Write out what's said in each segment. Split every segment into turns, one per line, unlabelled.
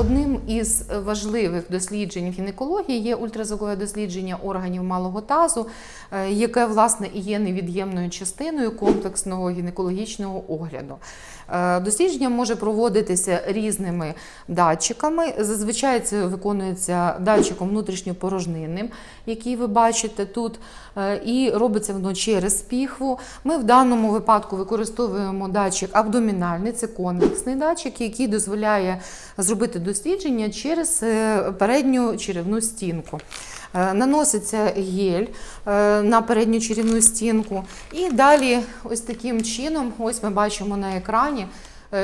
Одним із важливих досліджень в гінекології є ультразвукове дослідження органів малого тазу, е, яке власне і є невід'ємною частиною комплексного гінекологічного огляду. Е, Дослідження може проводитися різними датчиками. Зазвичай це виконується датчиком внутрішньопорожнинним, який ви бачите тут, е, і робиться воно через піхву. Ми в даному випадку використовуємо датчик абдомінальний, це конвексний датчик, який дозволяє зробити дослідження через е, передню черевну стінку. Е, Наноситься гель е, на передню черевну стінку, і далі, ось таким чином, ось ми бачимо на екрані,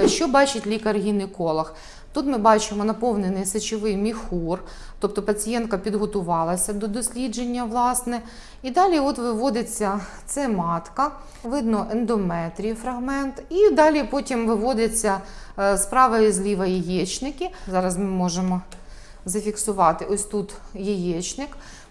що бачить лікар-гінеколог. Тут ми бачимо наповнений сечовий міхур, тобто пацієнтка підготувалася до дослідження, власне. І далі от виводиться це матка, видно ендометрій фрагмент, і далі потім виводиться е, справа і зліва яєчники. Зараз ми можемо зафіксувати ось тут яєчник.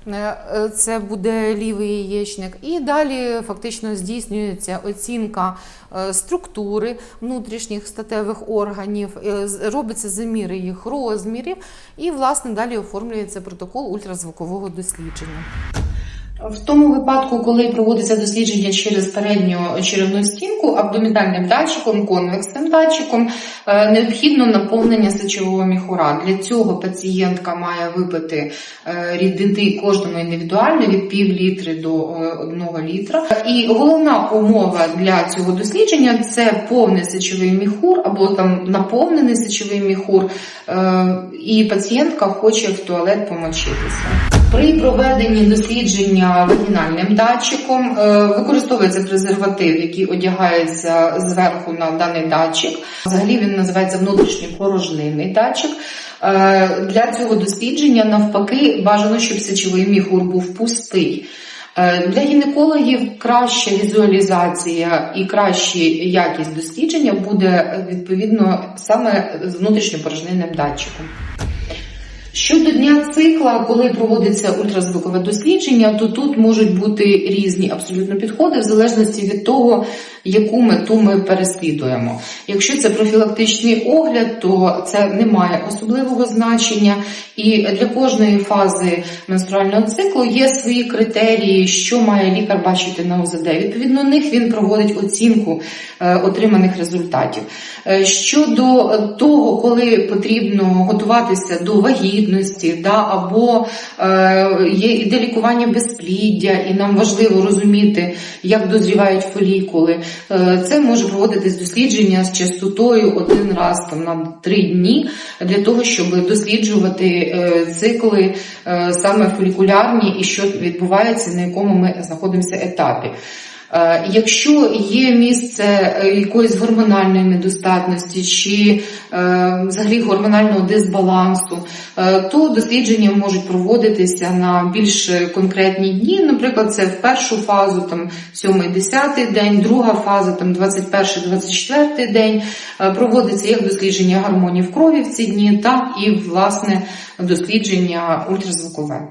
Е, е, Це буде лівий яєчник. І далі фактично здійснюється оцінка е, структури внутрішніх статевих органів, робиться заміри їх розмірів, і власне далі оформлюється протокол ультразвукового дослідження. В тому випадку, коли проводиться дослідження через передню черевну стінку, абдомінальним датчиком, конвексним датчиком, е, необхідно наповнення сечового міхура. Для цього пацієнтка має випити е, рідини кожному індивідуально від пів літри до е, одного літра. І головна умова для цього дослідження це повний сечовий міхур або там наповнений сечовий міхур, е, і пацієнтка хоче в туалет помочитися. При проведенні дослідження вагінальним датчиком е, використовується презерватив, який одягається зверху на даний датчик. Взагалі він називається внутрішній порожнинний датчик. Е, Для цього дослідження навпаки бажано, щоб сечовий міхур був пустий. Е, Для гінекологів краща візуалізація і краща якість дослідження буде відповідно саме з внутрішньопорожнинним датчиком. Щодо дня цикла, коли проводиться ультразвукове дослідження, то тут можуть бути різні абсолютно підходи, в залежності від того, яку мету ми переслідуємо. Якщо це профілактичний огляд, то це не має особливого значення, і для кожної фази менструального циклу є свої критерії, що має лікар бачити на ОЗД. Відповідно них він проводить оцінку е, отриманих результатів. Е, Щодо того, коли потрібно готуватися до вагітності, да, або е, є іде лікування безпліддя, і нам важливо розуміти, як дозрівають фолікули. Е, Це може проводитись дослідження з частотою один раз там на три дні для того, щоб досліджувати е, цикли е, саме фолікулярні і що відбувається, на якому ми знаходимося етапі. Е, Якщо є місце е, якоїсь гормональної недостатності чи е, взагалі гормонального дисбалансу, то дослідження можуть проводитися на більш конкретні дні. Наприклад, це в першу фазу там 7-10 день, друга фаза там 21-24 день. Проводиться як дослідження гормонів крові в ці дні, так і власне дослідження ультразвукове.